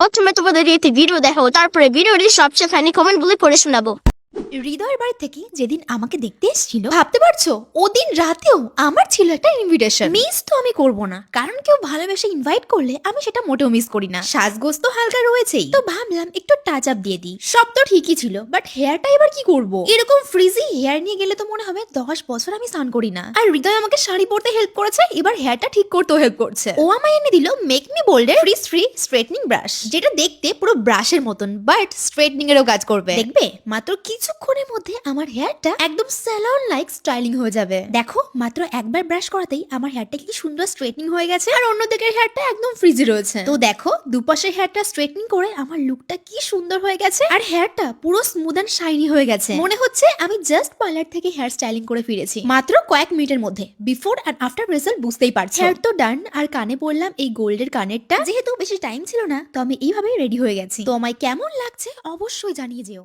প্রথমে তোমাদের একটি ভিডিও দেখাবো। তারপরে ভিডিওটি সবচেয়ে ফানি কমেন্টগুলি পড়ে শোনাবো। হৃদয়ের বাড়ি থেকে যেদিন আমাকে দেখতে এসেছিল, ভাবতে পারছ? ওদিন রাতেও আমার ছিল একটা ইনভিটেশন মিস তো আমি করব না। কারণ কেউ ভালোবেসে ইনভাইট করলে আমি সেটা মোটেও মিস করি না। সাজগোজ তো হালকা রয়েছেই। তো ভাবলাম একটু টাচ আপ দিয়ে দিই। সব তো ঠিকই ছিল বাট হেয়ারটা এবার কি করব? এরকম ফ্রিজি হেয়ার নিয়ে গেলে তো মনে হবে দশ বছর আমি স্নান করি না। আর হৃদয় আমাকে শাড়ি পরতে হেল্প করেছে, এবার হেয়ারটা ঠিক করতেও হেল্প করছে। ও আমায় এনে দিল মেক মি বোল্ডের ফ্রিজ ফ্রি স্ট্রেটনিং ব্রাশ যেটা দেখতে পুরো ব্রাশের মতন বাট স্ট্রেটনিং এরও কাজ করবে। দেখবে? মাত্র কিছুক্ষণের মধ্যে আমার হেয়ারটা একদম স্যালন লাইক স্টাইলিং হয়ে যাবে। দেখো, মাত্র একবার ব্রাশ করাতেই আমার হেয়ারটা কি সুন্দর স্ট্রেটনিং হয়ে গেছে আর অন্য দিকের হেয়ারটা একদম ফ্রিজি রয়েছে। তো দেখো দুপাশের হেয়ারটা স্ট্রেটনিং করে আমার লুকটা কি সুন্দর হয়ে গেছে আর হেয়ারটা পুরো স্মুথ অ্যান্ড শাইনি হয়ে গেছে। মনে হচ্ছে আমি জাস্ট পার্লার থেকে হেয়ার স্টাইলিং করে ফিরেছি। মাত্র কয়েক মিনিটের মধ্যে বিফোর আর আফটার রেজাল্ট বুঝতেই পারছি। হেয়ার তো ডান আর কানে পরলাম এই গোল্ডের কানেরটা। যেহেতু বেশি টাইম ছিল না, তো আমি এইভাবেই রেডি হয়ে গেছি। তো আমায় কেমন লাগছে অবশ্যই জানিয়ে যেও।